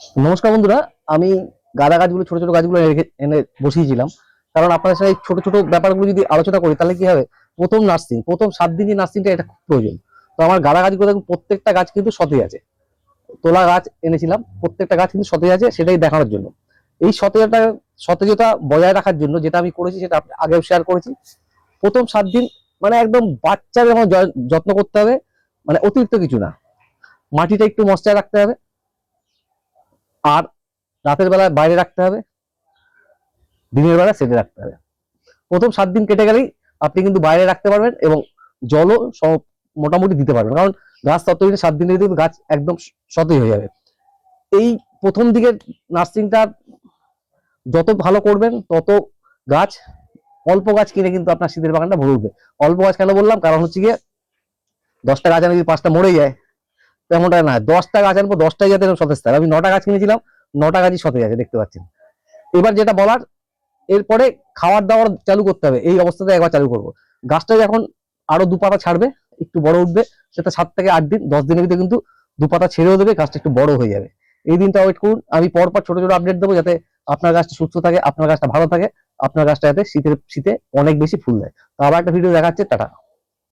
নমস্কার বন্ধুরা, আমি গাঁদা গাছগুলো, ছোট ছোট গাছগুলো এনে বসিয়েছিলাম। কারণ আপনার সাথে ছোট ছোট ব্যাপারগুলো যদি আলোচনা করি, তাহলে কি হবে? প্রথম নার্সিং প্রথম সাত দিনই নার্সিংটা এটা খুব প্রয়োজন। তো আমার গাঁদা গাছগুলো প্রত্যেকটা গাছ কিন্তু সতেজ আছে। তোলা গাছ এনেছিলাম, প্রত্যেকটা গাছ কিন্তু সতেজ আছে সেটাই দেখানোর জন্য। এই সতেজতা সতেজতা বজায় রাখার জন্য যেটা আমি করেছি, সেটা আগেও শেয়ার করেছি। প্রথম সাত দিন মানে একদম বাচ্চা যেমন যত্ন করতে হবে। মানে অতিরিক্ত কিছু না। মাটিটা একটু মশায় রাখতে হবে। আর রাতের বেলায় বাইরে রাখতে হবে, দিনের বেলা সেটে রাখতে হবে। প্রথম সাত দিন কেটে গেলেই আপনি কিন্তু বাইরে রাখতে পারবেন এবং জলও সব মোটামুটি দিতে পারবেন। কারণ গাছ ততদিন সাত দিনের কিন্তু গাছ একদম স- সতেজ হয়ে যাবে। এই প্রথম দিকের নার্সিংটা যত ভালো করবেন, তত গাছ, অল্প গাছ কিনে কিন্তু আপনার শীতের বাগানটা ভরে উঠবে। অল্প গাছ কেন বললাম? কারণ হচ্ছে গিয়ে দশটা গাছ আনে যদি পাঁচটা মরে যায় তেমনটা না, দশটা গাছ আনব, দশটাই যাতে সতেজ থাকে আমি নটা গাছ কিনেছিলাম, নটা গাছই সতেজ আছে, দেখতে পাচ্ছেন। এবার যেটা বলার, এরপরে খাবার দাবার চালু করতে হবে। এই অবস্থাতে একবার চালু করব। গাছটা যখন আরও দু পাতা ছাড়বে, একটু বড় উঠবে, সেটা সাত থেকে আট দিন, দশ দিনের ভিতরে কিন্তু দু পাতা ছেড়েও দেবে, গাছটা একটু বড় হয়ে যাবে। এই দিনটা ওয়েট করুন। আমি পরপর ছোট ছোট আপডেট দেবো যাতে আপনার গাছটা সুস্থ থাকে, আপনার গাছটা ভালো থাকে, আপনার গাছটা যাতে শীতের শীতে অনেক বেশি ফুল দেয়। তো আবার একটা ভিডিও দেখাচ্ছে, টাটা।